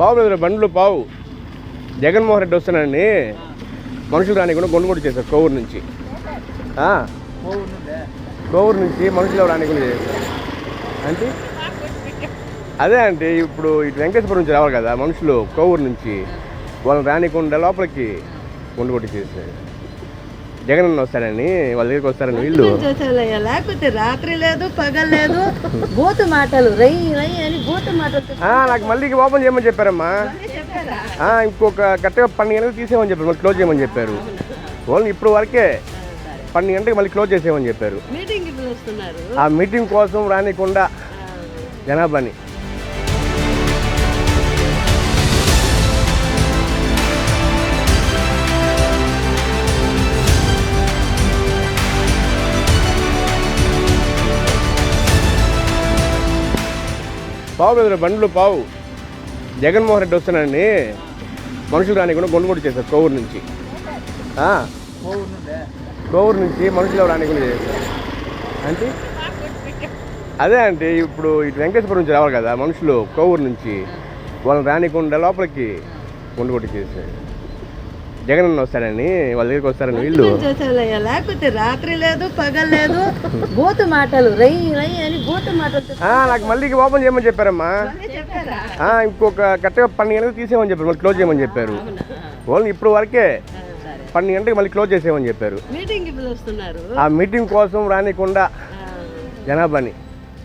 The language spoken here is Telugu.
బాబు బండ్లు పావు జగన్మోహన్ రెడ్డి వస్తున్నాడని మనుషులు రానికుండా కొనుగోలు చేశారు కోవూరు నుంచి. కోవూరు నుంచి మనుషులు రానికుండా చేశారు. అంటే అదే అంటే ఇప్పుడు ఇటు వెంకటేశ్వరం నుంచి రావాలి కదా మనుషులు కోవూరు నుంచి. వాళ్ళని రానికుండా లోపలికి కొనుగోలు చేశారు. జగన్ అన్న వస్తాడని వాళ్ళ దగ్గరికి వస్తారని వీళ్ళు. లేకపోతే రాత్రి లేదు పగలు లేదు బూతు మాటలు రై రై అని బూతు మాటలు నాకు మళ్ళీ ఓపెన్ చేయమని చెప్పారమ్మా. ఇంకొక కరెక్ట్గా పన్నెండు గంటలకు తీసేయమని చెప్పారు మళ్ళీ క్లోజ్ చేయమని చెప్పారు. ఓన్లీ ఇప్పుడు వరకే పన్నెండు గంటలకు మళ్ళీ క్లోజ్ చేసేయమని చెప్పారు. ఆ మీటింగ్ కోసం రానికుండా జనాభాని. పావు మీద బండ్లు పావు. జగన్మోహన్ రెడ్డి వస్తున్నాడని మనుషులు రానికుండా కూడా చేశారు కోవూరు నుంచి. కోవూరు నుంచి మనుషులు రానికుండా చేశారు? అంటే అదే అంటే ఇప్పుడు ఇటు వెంకటేశ్వరం నుంచి రావాలి కదా మనుషులు కోవూరు నుంచి. వాళ్ళని రానికుండా లోపలికి కొనుగోలు చేశారు. జగన్ అన్న వస్తాడని వాళ్ళ దగ్గరికి వస్తారని వీళ్ళు. లేకపోతే రాత్రి లేదు పగలు లేదు. బూతు మాటలు రై రై అని బూతు మాటలు ఆ, నాకు మళ్ళీ ఓపెన్ చేయమని చెప్పారమ్మా. చెప్పారా? ఆ, ఇంకొక కరెక్ట్గా పన్నెండు గంటలకు తీసేయమని చెప్పారు మళ్ళీ క్లోజ్ చేయమని చెప్పారు. ఓన్లీ ఇప్పుడు వరకే సరే. పన్నెండు గంటలకు మళ్ళీ క్లోజ్ చేసేయమని చెప్పారు. మీటింగ్ పిలుస్తున్నారు ఆ మీటింగ్ కోసం రానికుండా జనాభాని.